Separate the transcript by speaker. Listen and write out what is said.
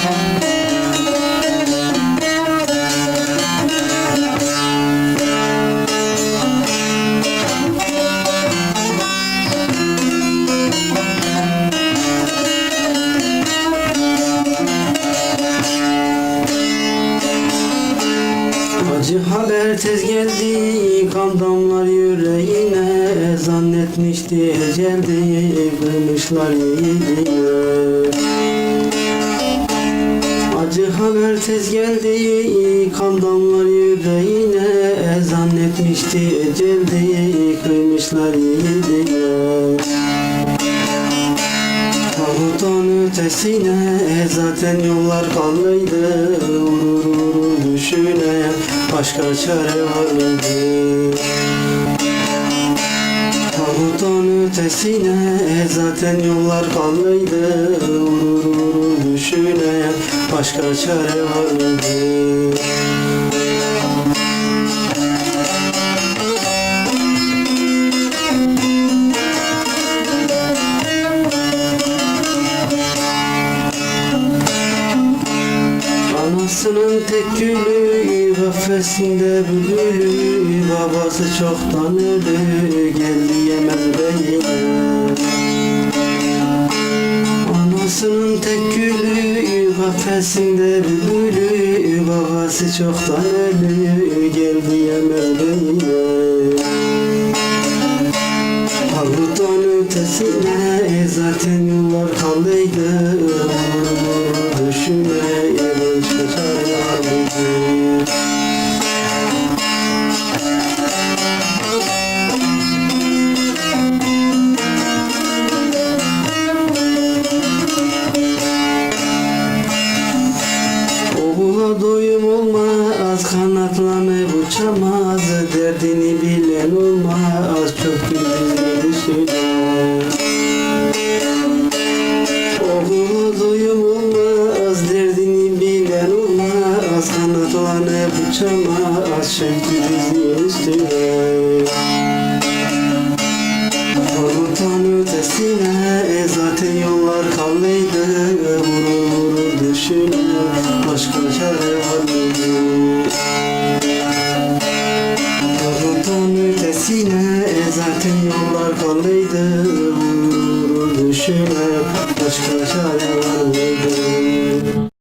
Speaker 1: Acı haber tez geldi Kan damlar yüreğine. Zannetmişti eceldi Kırmışlar yiğine Acı haber tez geldi kan damlar yüreğine. Zannetmişti eceldi kıymışlar yiğidine Mahmut'un ötesine zaten yollar kallıydı Vurur vurur düşüne başka çare var mıydı? Mahmut'un ötesine zaten yollar düşüne başka çare var mıydı? Anasının tek gülü Kafesinde bülbülü Babası çoktan ölü Geldi yemez beyine gülü Kafesinde bülbülü Babası çoktan ölü Geldi yemez beyine Havutan ötesine zaten yollar kaldıydı. Düşünme başka çare olmaz kanatlanıp uçamaz Derdini bilen olmaz. Çok güzel söyler Oğula doyum olmaz derdini bilen olmaz. Kanatlanıp uçamaz çok güzel üstüne. Komutan ötesine zaten yollar kallıydı Vurur vurur düşüne hasretine zaten yollar kallıydı Düşüme başka çare vardı